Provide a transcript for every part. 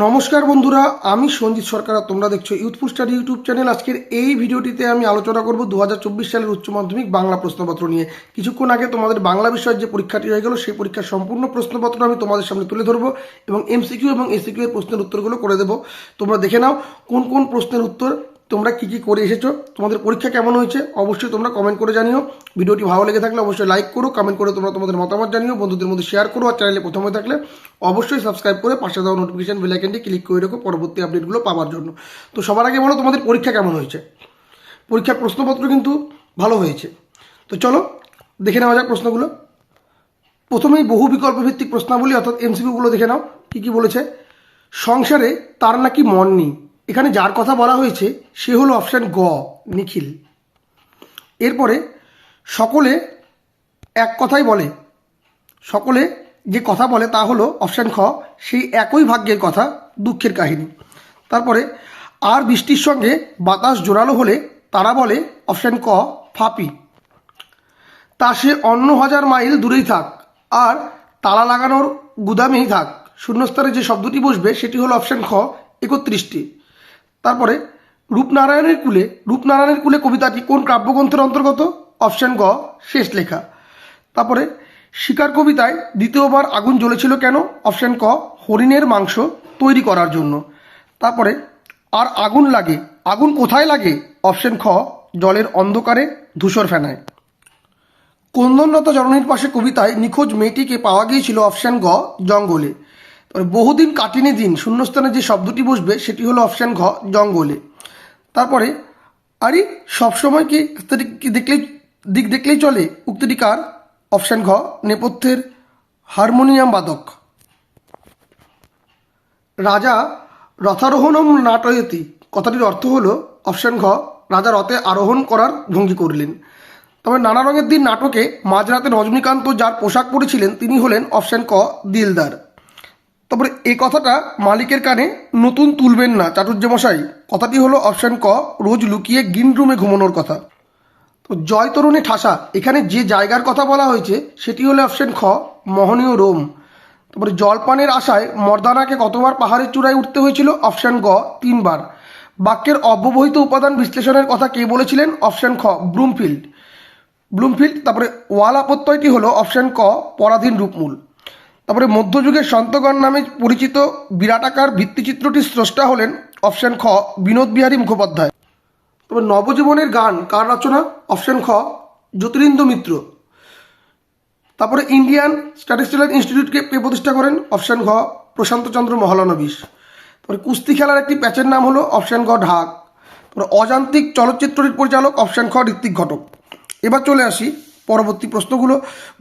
নমস্কার বন্ধুরা, আমি সঞ্জিত সরকার তোমরা দেখছ ইউথফুল স্টাডি ইউটিউব চ্যানেল। আজকের এই ভিডিওটিতে আমি আলোচনা করব দু হাজার চব্বিশ সালের উচ্চ মাধ্যমিক বাংলা প্রশ্নপত্র নিয়ে। কিছুক্ষণ আগে তোমাদের বাংলা বিষয়ের যে পরীক্ষাটি হয়ে গেল, সেই পরীক্ষার সম্পূর্ণ প্রশ্নপত্র আমি তোমাদের সামনে তুলে ধরবো এবং এমসিকিউ এবং এসিকিউ এর প্রশ্নের উত্তরগুলো করে দেবো। তোমরা দেখে নাও কোন কোন প্রশ্নের উত্তর তোমরা কি কি করে এসেছ? তোমাদের পরীক্ষা কেমন হয়েছে? অবশ্যই তোমরা কমেন্ট করে জানিও। ভিডিওটি ভালো লেগে থাকলে অবশ্যই লাইক করো কমেন্ট করে তোমরা তোমাদের মতামত জানিও, বন্ধুদের মধ্যে শেয়ার করো আর চ্যানেলে প্রথমে থাকলে অবশ্যই সাবস্ক্রাইব করে পাশে দেওয়া নোটিফিকেশন বেল আইকনটি ক্লিক করে রেখো পরবর্তী আপডেটগুলো পাওয়ার জন্য। তো সবার আগে বলো তোমাদের পরীক্ষা কেমন হয়েছে? পরীক্ষার প্রশ্নপত্র কিন্তু ভালো হয়েছে। তো চলো, দেখে নেওয়া যাক প্রশ্নগুলো। প্রথমেই বহু বিকল্প ভিত্তিক প্রশ্নাবলী অর্থাৎ এমসিকিউগুলো দেখে নাও, কি কি বলেছে? সংসারে তার নাকি মন নেই? এখানে যার কথা বলা হয়েছে, সে হলো অপশান গ, নিখিল। এরপরে সকলে এক কথাই বলে। সকলে যে কথা বলে তা হলো অপশান খ, সেই একই ভাগ্যের কথা, দুঃখের কাহিনী। তারপরে আর বৃষ্টির সঙ্গে বাতাস জোরালো হলে তারা বলে অপশান ক, ফাপি। তা সে অন্য হাজার মাইল দূরেই থাক, আর তালা লাগানোর গুদামেই থাক। শূন্যস্থানে যে শব্দটি বসবে, সেটি হলো অপশান খ, একত্রিশটি। তারপরে রূপনারায়ণের কুলে রূপনারায়ণের কুলে কবিতাটি কোন কাব্যগ্রন্থের অন্তর্গত? অপশান গ, শেষ লেখা। তারপরে শিকার কবিতায় দ্বিতীয়বার আগুন জ্বলেছিল কেন? অপশান ক, হরিণের মাংস তৈরি করার জন্য। তারপরে আর আগুন লাগে, আগুন কোথায় লাগে? অপশান খ, জলের অন্ধকারে ধূসর ফেনায়। কন্দনরত জননীর পাশে কবিতায় নিখোঁজ মেয়েটিকে পাওয়া গিয়েছিল অপশান গ, জঙ্গলে। তারপরে বহুদিন কাটিনি দিন, শূন্যস্থানে যে শব্দটি বসবে সেটি হলো অপশান ঘ, জঙ্গলে। তারপরে, আরে, সবসময় কি কি দেখলেই, দিক দেখলেই চলে? উক্তিটি কার? অপশান ঘ, নেপথ্যের হারমোনিয়াম বাদক। রাজা রথারোহণম নাটয়তি। কথাটির অর্থ হলো, অপশান ঘ, রাজা রথে আরোহণ করার ভঙ্গি করলেন। তবে নানা রঙের দিন নাটকে মাঝরাতে রজনীকান্ত যার পোশাক পরেছিলেন, তিনি হলেন অপশান ক, দিলদার। তারপরে এই কথাটা মালিকের কানে নতুন তুলবেন না চাটুর্যমশাই কথাটি হলো অপশান ক, রোজ লুকিয়ে গ্রিন রুমে ঘুমানোর কথা। তো জয় তরুণী ঠাসা, এখানে যে জায়গার কথা বলা হয়েছে, সেটি হলো অপশান খ, মহনীয় রোম। তারপরে জলপানের আশায় মর্দানাকে কতবার পাহাড়ের চূড়ায় উঠতে হয়েছিল? অপশান গ, তিনবার। বাক্যের অব্যবহিত উপাদান বিশ্লেষণের কথা কে বলেছিলেন? অপশান খ ব্রুমফিল্ড ব্লুমফিল্ড, তারপরে ওয়াল আপত্যয়টি হলো অপশান ক, পরাধীন রূপমূল। তারপরে মধ্যযুগের সন্তগণ নামে পরিচিত বিরাটাকার ভিত্তিচিত্রটির স্রষ্টা হলেন অপশান খ বিনোদ বিহারী মুখোপাধ্যায়। তবে নবজীবনের গান কার রচনা? অপশান খ জ্যোতিরিন্দ্র মিত্র। তারপরে ইন্ডিয়ান স্ট্যাটিস্টিক্যাল ইনস্টিটিউটকে কে প্রতিষ্ঠা করেন? অপশান ঘ প্রশান্তচন্দ্র মহলানবিশ। তারপরে কুস্তি খেলার একটি প্যাচের নাম হলো অপশান ঘ ঢাক। তারপরে অযান্ত্রিক চলচ্চিত্রটির পরিচালক অপশান খ ঋত্বিক ঘটক। এবার চলে আসি পরবর্তী প্রশ্নগুলো।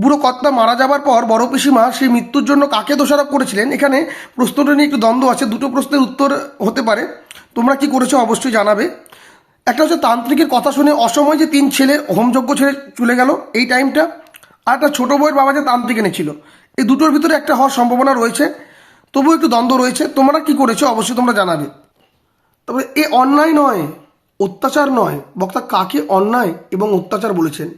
বুড়ো কর্তা মারা যাবার পর বড় পিসিমা সেই মৃত্যুর জন্য কাকে দোষারোপ করেছিলেন? এখানে প্রশ্নটা নিয়ে একটু দ্বন্দ্ব আছে, দুটো প্রশ্নের উত্তর হতে পারে। তোমরা কি করেছ অবশ্যই জানাবে। একটা হচ্ছে তান্ত্রিকের কথা শুনে অসময় যে তিন ছেলে হোমযজ্ঞ ছেড়ে চলে গেল এই টাইমটা, আর একটা ছোটো বউয়ের বাবা যে তান্ত্রিক এনেছিল। এই দুটোর ভিতরে একটা হওয়ার সম্ভাবনা রয়েছে। তবুও একটু দ্বন্দ্ব রয়েছে। তোমরা কি করেছ অবশ্যই তোমরা জানাবে। তবে এ অন্যায় নয়, অত্যাচার নয়। বক্তা কাকে অন্যায় এবং অত্যাচার বলেছেন?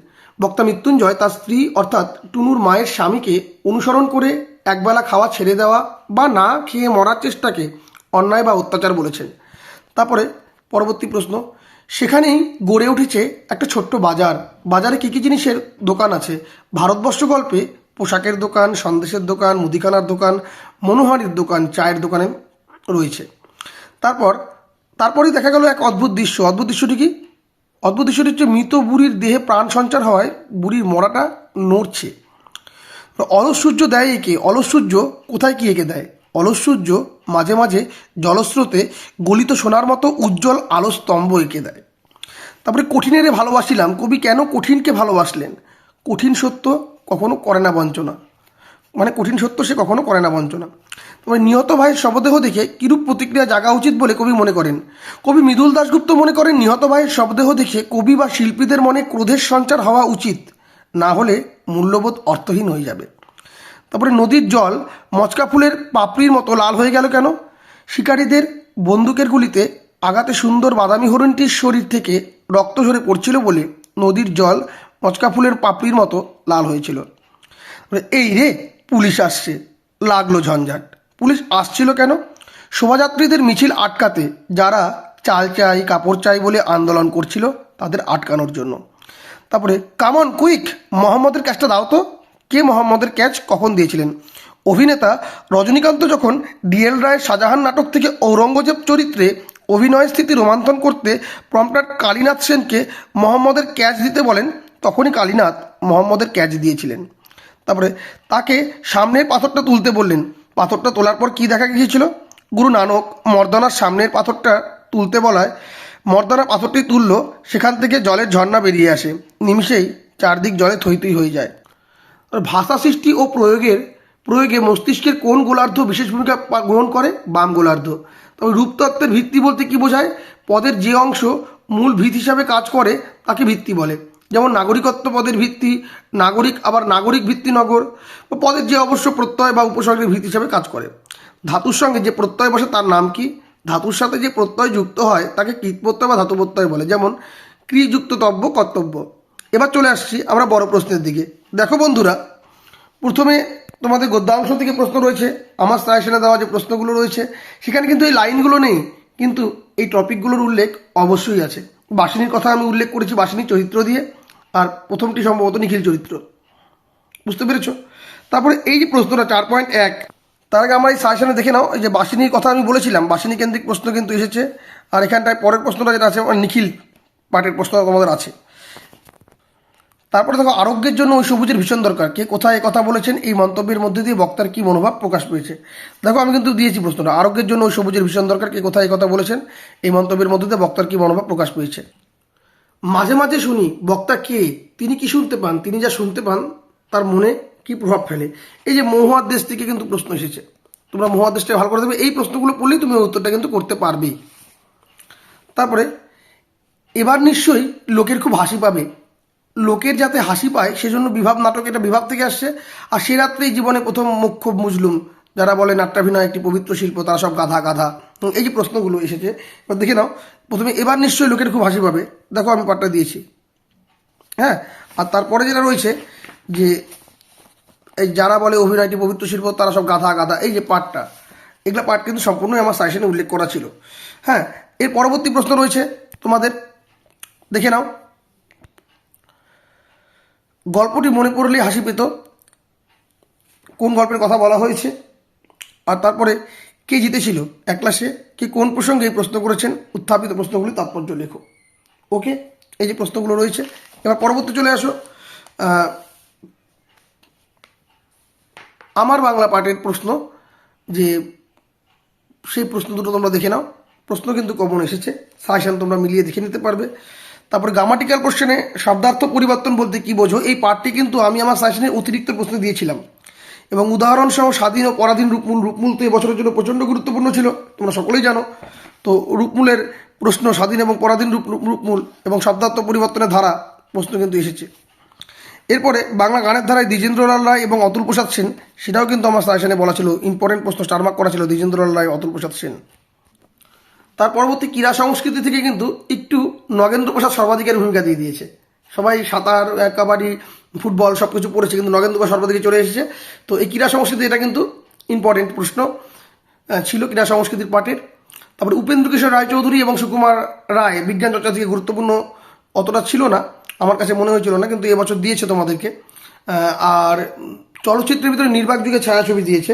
বক্তা মৃত্যুঞ্জয় তার স্ত্রী, অর্থাৎ টুনুর মায়ের স্বামীকে অনুসরণ করে একবেলা খাওয়া ছেড়ে দেওয়া বা না খেয়ে মরার চেষ্টাকে অন্যায় বা অত্যাচার বলেছেন। তারপরে পরবর্তী প্রশ্ন, সেখানেই গড়ে উঠেছে একটা ছোট্ট বাজার। বাজারে কী কী জিনিসের দোকান আছে? ভারতবর্ষ গল্পে পোশাকের দোকান, সন্দেশের দোকান, মুদিখানার দোকান, মনোহারির দোকান, চায়ের দোকানে রয়েছে। তারপর, তারপরেই দেখা গেল এক অদ্ভুত দৃশ্য। অদ্ভুত দৃশ্যটি কি? অদ্ভুত দৃশ্যটি হচ্ছে, মৃত বুড়ির দেহে প্রাণ সঞ্চার হওয়ায় বুড়ির মরাটা নড়ছে। অলস সূর্য দেয় একে, অলস সূর্য কোথায় কি এঁকে দেয়? অলস সূর্য মাঝে মাঝে জলস্রোতে গলিত সোনার মতো উজ্জ্বল আলো স্তম্ভ এঁকে দেয়। তারপরে কঠিনের ভালোবাসিলাম, কবি কেন কঠিনকে ভালোবাসলেন? কঠিন সত্য কখনো করে না বঞ্চনা। মানে কঠিন সত্য সে কখনো করে না, বঞ্চনা। তবে নিহত ভাইয়ের শবদেহ দেখে কিরূপ প্রতিক্রিয়া জাগা উচিত বলে কবি মনে করেন? কবি মৃদুল দাশগুপ্ত মনে করেন, নিহত ভাইয়ের শবদেহ দেখে কবি বা শিল্পীদের মনে ক্রোধের সঞ্চার হওয়া উচিত, না হলে মূল্যবোধ অর্থহীন হয়ে যাবে। তারপরে নদীর জল, মচকা ফুলের পাপড়ির মতো লাল হয়ে গেল কেন? শিকারীদের বন্দুকের গুলিতে আগাতে সুন্দর বাদামি হরিণটির শরীর থেকে রক্ত ঝরে পড়ছিল বলে নদীর জল, মচকা ফুলের পাপড়ির মতো লাল হয়েছিল। এই রে পুলিশ আসছে, লাগল ঝঞ্ঝাট। পুলিশ আসছিল কেন? শোভাযাত্রীদের মিছিল আটকাতে যারা চাল চাই, কাপড় চাই বলে আন্দোলন করছিল, তাদের আটকানোর জন্য। তারপরে কামন কুইক মোহাম্মদের ক্যাচটা দাও তো। কে মোহাম্মদের ক্যাচ, কখন দিয়েছিলেন? অভিনেতা রজনীকান্ত যখন ডিএল রায়ের শাহজাহান নাটক থেকে ঔরঙ্গজেব চরিত্রে অভিনয় স্থিতি রোমান্থন করতে প্রম্পটার কালীনাথ সেনকে মোহাম্মদের ক্যাচ দিতে বলেন, তখনই কালীনাথ মোহাম্মদের ক্যাচ দিয়েছিলেন। তারপরে তাকে সামনের পাথরটা তুলতে বললেন। পাথরটা তোলার পর কি দেখা গিয়েছিল? গুরু নানক মর্দানার সামনের পাথরটা তুলতে বলায় মর্দানা পাথরটি তুললো, সেখান থেকে জলের ঝর্ণা বেরিয়ে আসে। নিমিষেই চারদিক জলে থই থই হয়ে যায়। ভাষা সৃষ্টি ও প্রয়োগের, প্রয়োগে মস্তিষ্কের কোন গোলার্ধ বিশেষ ভূমিকা গ্রহণ করে? বাম গোলার্ধ। তবে রূপতত্ত্বের ভিত্তি বলতে কি বোঝায়? পদের যে অংশ মূল ভিত হিসাবে কাজ করে, তাকে ভিত্তি বলে। যেমন নাগরিকত্ব পদের ভিত্তি, নাগরিক আবার নাগরিক ভিত্তি নগর পদের যে অবশ্য প্রত্যয় বা উপসর্গের ভিত্তি হিসাবে কাজ করে। ধাতুর সঙ্গে যে প্রত্যয় বসে তার নাম কি? ধাতুর সাথে যে প্রত্যয় যুক্ত হয় তাকে কীট প্রত্যয় বা ধাতু প্রত্যয় বলে, যেমন ক্রিযুক্ত তব্য, কর্তব্য। এবার চলে আসছি আমরা বড় প্রশ্নের দিকে। দেখো বন্ধুরা, প্রথমে তোমাদের গদ্যাংশ থেকে প্রশ্ন রয়েছে, আমার সাজেশনে দেওয়া যে প্রশ্নগুলো রয়েছে, সেখানে কিন্তু এই লাইনগুলো নেই, কিন্তু এই টপিকগুলোর উল্লেখ অবশ্যই আছে। বাসিনীর কথা আমি উল্লেখ করেছি বাসিনীর চরিত্র দিয়ে। আর প্রথমটি সম্ভবত নিখিল চরিত্র। বুঝতে পেরেছ? তারপরে এই যে প্রশ্নটা, চার পয়েন্ট এক, তার আগে আমরা এই সাজেশনে দেখে নাও, এই যে বাসিনীর কথা আমি বলেছিলাম বাসিনী কেন্দ্রিক প্রশ্ন কিন্তু এসেছে, আর এখানটায় পরের প্রশ্নটা যেটা আছে আমার নিখিল পাটের প্রশ্ন তোমাদের আছে। তারপরে দেখো, আরোগ্যের জন্য ওই সবুজের ভীষণ দরকার, কে কোথায় কথা বলেছেন, এই মন্তব্যের মধ্যে দিয়ে বক্তার কি মনোভাব প্রকাশ পেয়েছে। দেখো, আমি কিন্তু দিয়েছি প্রশ্নটা, আরোগ্যের জন্য ওই সবুজের ভীষণ দরকার, কে কোথায় কথা বলেছেন, এই মন্তব্যের মধ্যে দিয়ে বক্তার কি মনোভাব প্রকাশ পেয়েছে। মাঝে মাঝে শুনি, বক্তা কে, তিনি কি শুনতে পান, তিনি যা শুনতে পান, তার মনে কি প্রভাব ফেলে? এই যে মহুয়ার দেশ থেকে কিন্তু প্রশ্ন এসেছে। তোমরা মহুয়ার দেশটা ভালো করে দেবে এই প্রশ্নগুলো পড়লেই তুমি উত্তরটা কিন্তু করতে পারবেই তারপরে, এবার নিশ্চয়ই লোকের খুব হাসি পাবে। লোকের যাতে হাসি পায়, সেজন্য বিভাব নাটক এটা বিভাগ থেকে আসছে, আর সে রাত্রেই জীবনে প্রথম মুখ্য মুজলুম। যারা বলে নাট্যাভিনয় একটি পবিত্র শিল্প, তারা সব গাধা গাধা। এই যে প্রশ্নগুলো এসেছে, এবার দেখে নাও। প্রথমে এবার নিশ্চয়ই লোকের খুব হাসি পাবে। দেখো আমি পাঠটা দিয়েছি। হ্যাঁ? আর তারপরে যেটা রয়েছে যে, এই যারা বলে অভিনয়টি পবিত্র শিল্প, তারা সব গাধা গাধা। এই যে পাঠটা এগুলো পাঠ কিন্তু সম্পূর্ণই আমার সাজেশনে উল্লেখ করা ছিল। হ্যাঁ? এর পরবর্তী প্রশ্ন রয়েছে তোমাদের। দেখে নাও। গল্পটি মনে পড়লে হাসি পেত। কোন গল্পের কথা বলা হয়েছে? আর তারপরে কে জিতেছিল? এক ক্লাসে কে কোন প্রসঙ্গে এই প্রশ্ন করেছেন? উত্থাপিত প্রশ্নগুলি তাৎপর্য লেখো। ওকে? এই যে প্রশ্নগুলো রয়েছে, এবার পরবর্তী চলে আসো। আমার বাংলা পাঠের প্রশ্ন, যে সেই প্রশ্ন দুটো তোমরা দেখে নাও। প্রশ্ন কিন্তু কমন এসেছে, সাজেশন তোমরা মিলিয়ে দেখে নিতে পারবে। তারপর গ্রামাটিক্যাল কোশ্চেনে শব্দার্থ পরিবর্তন বলতে কি বোঝো? এই পার্টটি কিন্তু আমি আমার সাজেশনে অতিরিক্ত প্রশ্ন দিয়েছিলাম। এবং উদাহরণসহ স্বাধীন ও পরাধীন রূপমূল রূপমূল তো এবছরের জন্য প্রচণ্ড গুরুত্বপূর্ণ ছিল, তোমরা সকলেই জানো। তো রূপমূলের প্রশ্ন স্বাধীন এবং পরাধীন রূপ রূপ- রূপমূল এবং শব্দার্থ পরিবর্তনের ধারা প্রশ্ন কিন্তু এসেছে। এরপরে বাংলা গানের ধারায় দ্বিজেন্দ্রলাল রায় এবং অতুল প্রসাদ সেন, সেটাও কিন্তু আমার সাজেশনে বলা ছিল ইম্পর্টেন্ট প্রশ্ন স্টারমার্ক করা ছিল দ্বিজেন্দ্রলাল রায়, অতুল প্রসাদ সেন। তার পরবর্তী ক্রীড়া সংস্কৃতি থেকে কিন্তু একটু নগেন্দ্র প্রসাদ সর্বাধিকের ভূমিকা দিয়ে দিয়েছে। সবাই সাঁতার কাবাডি, ফুটবল সব কিছু পড়েছে, কিন্তু নগেন্দ্র সর্বাধিকে চলে এসেছে। তো এই ক্রীড়া সংস্কৃতি এটা কিন্তু ইম্পর্টেন্ট প্রশ্ন ছিল ক্রীড়া সংস্কৃতির পাঠের। তারপরে উপেন্দ্র কিশোর রায়চৌধুরী এবং সুকুমার রায় বিজ্ঞান চর্চা থেকে গুরুত্বপূর্ণ অতটা ছিল না, আমার কাছে মনে হয়েছিল না, কিন্তু এবছর দিয়েছে তোমাদেরকে। আর চলচ্চিত্রের ভিতরে নির্বাক যুগে ছায়াছবি দিয়েছে।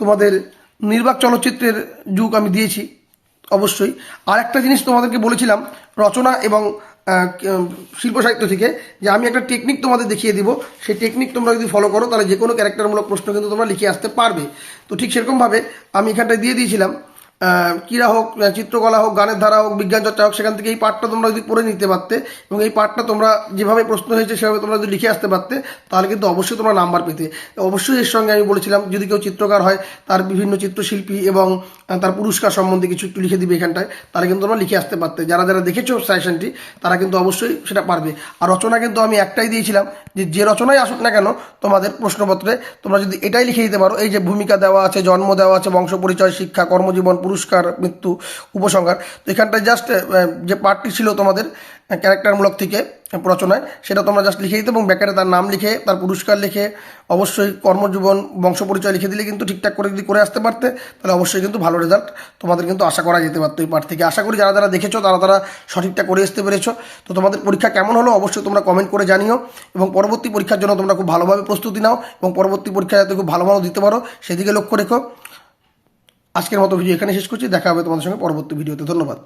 তোমাদের নির্বাক চলচ্চিত্রের যুগ আমি দিয়েছি, অবশ্যই। আর একটা জিনিস তোমাদেরকে বলেছিলাম, রচনা এবং শিল্প সাহিত্য থেকে যে আমি একটা টেকনিক তোমাদের দেখিয়ে দিব। সেই টেকনিক তোমরা যদি ফলো করো, তাহলে যে কোনো ক্যারেক্টারমূলক প্রশ্ন কিন্তু তোমরা লিখে আসতে পারবে। তো ঠিক সেরকমভাবে আমি এখানটায় দিয়ে দিয়েছিলাম। ক্রীড়া হোক চিত্রকলা হোক, গানের ধারা হোক, বিজ্ঞান চর্চা হোক, সেখান থেকে এই পাঠটা তোমরা যদি পড়ে নিতে পারতে এবং এই পাঠটা তোমরা যেভাবে প্রশ্ন হয়েছে সেভাবে তোমরা যদি লিখে আসতে পারতে, তাহলে কিন্তু অবশ্যই তোমরা নাম্বার পেতে। অবশ্যই এর সঙ্গে আমি বলেছিলাম, যদি কেউ চিত্রকার হয়, তার বিভিন্ন চিত্রশিল্পী এবং তার পুরস্কার সম্বন্ধে কিছু একটু লিখে দিবে এখানটায়, তাহলে কিন্তু তোমরা লিখে আসতে পারতে। যারা যারা দেখেছ সাজেশনটি তারা কিন্তু অবশ্যই সেটা পারবে। আর রচনা কিন্তু আমি একটাই দিয়েছিলাম যে যে রচনাই আসুক না কেন, তোমাদের প্রশ্নপত্রে তোমরা যদি এটাই লিখে দিতে পারো, এই যে ভূমিকা দেওয়া আছে, জন্ম দেওয়া আছে, বংশ পরিচয়, শিক্ষা, কর্মজীবন, পুরস্কার, মৃত্যু, উপসংহার, তো এখানটায় জাস্ট যে পার্টটি ছিল তোমাদের ক্যারেক্টারমূলক থেকে প্রচনায় সেটা তোমরা জাস্ট লিখে দিতে এবং ব্যাকারে তার নাম লিখে, তার পুরস্কার লিখে, অবশ্যই কর্মজীবন বংশ পরিচয় লিখে দিলে কিন্তু ঠিকঠাক করে যদি করে আসতে পারতে, তাহলে অবশ্যই কিন্তু ভালো রেজাল্ট তোমাদের কিন্তু আশা করা যেতে পারতো এই পাঠ থেকে। আশা করি যারা যারা দেখেছ, তারা তারা সঠিকটা করে আসতে পেরেছ। তো তোমাদের পরীক্ষা কেমন হলো অবশ্যই তোমরা কমেন্ট করে জানিও এবং পরবর্তী পরীক্ষার জন্য তোমরা খুব ভালোভাবে প্রস্তুতি নাও এবং পরবর্তী পরীক্ষা যাতে খুব ভালো ভালো দিতে পারো, সেদিকে লক্ষ্য রেখো। আজকের মতো ভিডিও এখানে শেষ করছি, দেখা হবে তোমাদের সঙ্গে পরবর্তী ভিডিওতে ধন্যবাদ।